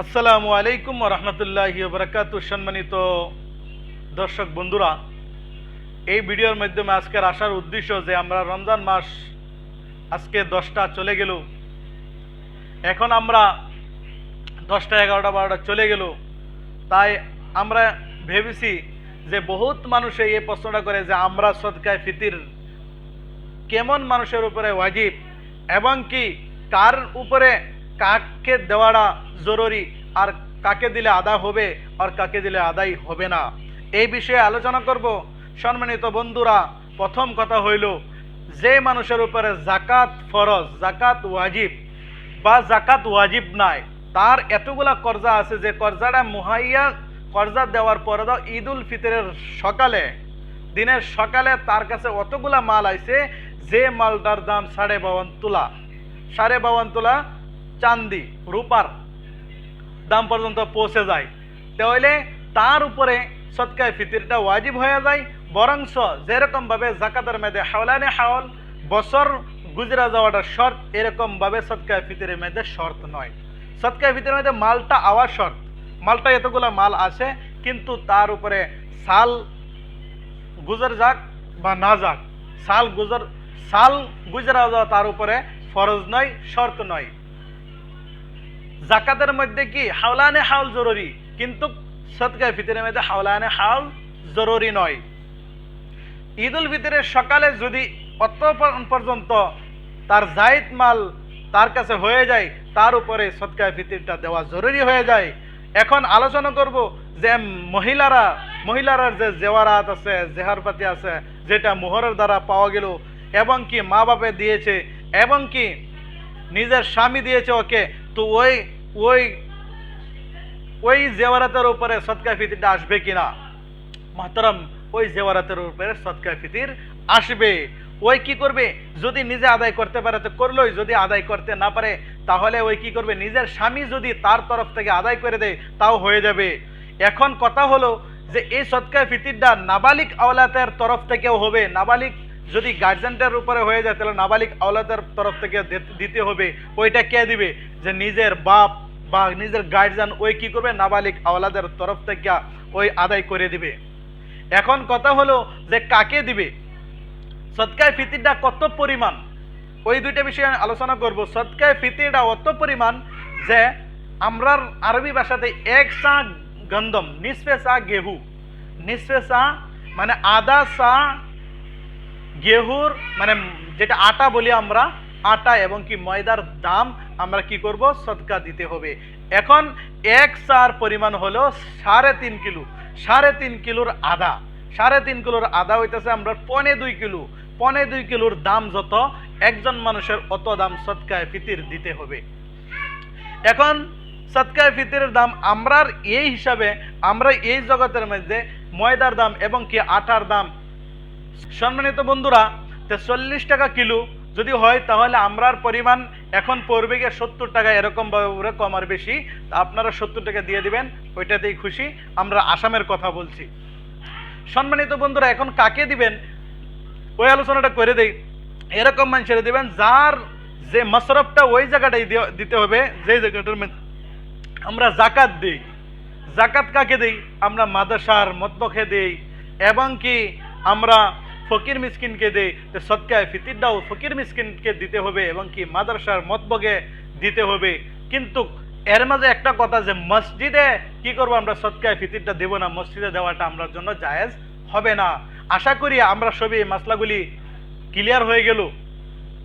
আসসালামু আলাইকুম রহমতুল্লাহ বরকাত সম্মানিত দর্শক বন্ধুরা, এই ভিডিওর মাধ্যমে আজকের আসার উদ্দেশ্য যে আমরা রমজান মাস আজকে দশটা চলে গেল। এখন আমরা দশটা এগারোটা বারোটা চলে গেল। তাই আমরা ভেবেছি যে বহুত মানুষে এই প্রশ্নটা করে যে আমরা সদকায় ফিতির কেমন মানুষের উপরে ওয়াজিব এবং কি কার উপরে কাকে দেওয়াটা জরুরি আর কাকে দিলে আদা হবে আর কাকে দিলে আদায় হবে না? এই বিষয়ে আলোচনা করব। সম্মানিত বন্ধুরা, প্রথম কথা হইল, যে মানুষের উপরে জাকাত ফরজ জাকাত ওয়াজিব বা জাকাত ওয়াজিব নাই, তার এতগুলা কর্জা আছে যে কর্জাটা মুহাইয়া কর্জা দেওয়ার পরে ঈদ উল ফিতরের সকালে, দিনের সকালে তার কাছে অতগুলা মাল আইছে যে মালটার দাম সাড়ে বাউন তোলা। সাড়ে বাউন তোলা চান্দি, রূপার দাম পর্যন্ত পৌঁছে যায়। তাহলে তার উপরে সৎকায় ফিতিরটা ওয়াজিব হয়ে যায়, বরংস যেরকমভাবে জাকাতের মেয়েদে হাওলানে হাওল, বছর গুজরা যাওয়াটা শর্ত, এরকমভাবে সৎকায় ফিতিরের মেয়েদের শর্ত নয়। সৎকায় ফিতিরের মধ্যে মালটা আওয়ার শর্ত। মালটা এতগুলা মাল আছে, কিন্তু তার উপরে সাল গুজর যাক বা না যাক, সাল গুজর সাল গুজরা যাওয়া তার উপরে ফরজ নয়, শর্ত নয়। জাকাতের মধ্যে কি হাওলানে হাওল জরুরি? কিন্তু সৎকায় ফিতরের মধ্যে হাওলানে হাওল জরুরি নয়। ঈদ উল ফিতরের সকালে যদি অত পর্যন্ত তার জায়দ মাল তার কাছে হয়ে যায়, তার উপরে সৎকায় ফিতিরটা দেওয়া জরুরি হয়ে যায়। এখন আলোচনা করব যে মহিলারা মহিলারা যে জেওয়ারাত আছে, জেহারপাতি আছে, যেটা মোহরের দ্বারা পাওয়া গেল, এবং কি মা বাপে দিয়েছে, এবং কি নিজের স্বামী দিয়েছে ওকে তো ওই ওই ওই জেওয়ারাতের উপরে সৎকা ফিতিরটা আসবে কিনা? মহতরম, ওই জেওয়ারাতের উপরে সৎকা ফিতির আসবে। ওই কি করবে? যদি নিজে আদায় করতে পারে তো করলোই, যদি আদায় করতে না পারে তাহলে ওই কি করবে? নিজের স্বামী যদি তার তরফ থেকে আদায় করে দেয়, তাও হয়ে যাবে। এখন কথা হলো যে এই সৎকায় ফিতিরটা নাবালিক আওলাতের তরফ থেকেও হবে। নাবালিক যদি গার্জেনটার উপরে হয়ে যায়, তাহলে নাবালিক আওলাদের তরফ থেকে দিতে হবে। ওইটা কে দিবে? যে নিজের বাপ বা নিজের গার্জেন ওই কি করবে? নাবালিক আওলাদের তরফ থেকে ওই আদায় করে দিবে। এখন কথা হলো যে কাকে দিবে? সৎকায় ফিতিরটা কত পরিমাণ? ওই দুইটা বিষয়ে আমি আলোচনা করব। সৎকায় ফিতিরটা অত পরিমাণ যে আমরার আরবি ভাষাতে এক সা গন্ধম নিসফে সা গেহু। নিসফে সা মানে আদা সা গেহুর মানে যেটা আটা বলি আমরা, আটা এবং কি ময়দার দাম আমরা কি করব? সদকা দিতে হবে। এখন এক সার পরিমাণ হলো সাড়ে তিন কিলো। সাড়ে তিন কিলোর আদা। সাড়ে তিন কিলোর আদা হইতেছে আমরা পনে দুই কিলো। পনে দুই কিলোর দাম যত, একজন মানুষের অত দাম সৎকায় ফিতির দিতে হবে। এখন সৎকায় ফিতিরের দাম আমরার এই হিসাবে, আমরা এই জগতের মধ্যে ময়দার দাম এবং কি আটার দাম সম্মানিত বন্ধুরা তো চল্লিশ টাকা কিলো। যদি হয়, তাহলে আমরার পরিমাণ এখন পড়বে গিয়ে সত্তর টাকা, এরকম কম আর বেশি। আপনারা সত্তর টাকা দিয়ে দিবেন, ওইটাতেই খুশি। আমরা আসামের কথা বলছি। সম্মানিত বন্ধুরা, এখন কাকে দিবেন? ওই আলোচনাটা করে দেই। এরকম মানুষের দিবেন, যার যে মশরফটা ওই জায়গাটাই দিতে হবে যে জায়গাটার আমরা জাকাত দিই। জাকাত কাকে দিই? আমরা মাদ্রাসার মতবখে দিই। এবং কি আমরা ফকির মিসকিনকে দিই, তো সৎকায় ফিতিরটাও ফকির মিসকিনকে দিতে হবে এবং কি মাদ্রাসার মতবগে দিতে হবে। কিন্তু এর মাঝে একটা কথা যে মসজিদে কি করব আমরা? সৎকায় ফিতিরটা দেব না, মসজিদে দেওয়াটা আমরা জন্য জায়েজ হবে না। আশা করি আমরা সবই মাসলাগুলি ক্লিয়ার হয়ে গেল।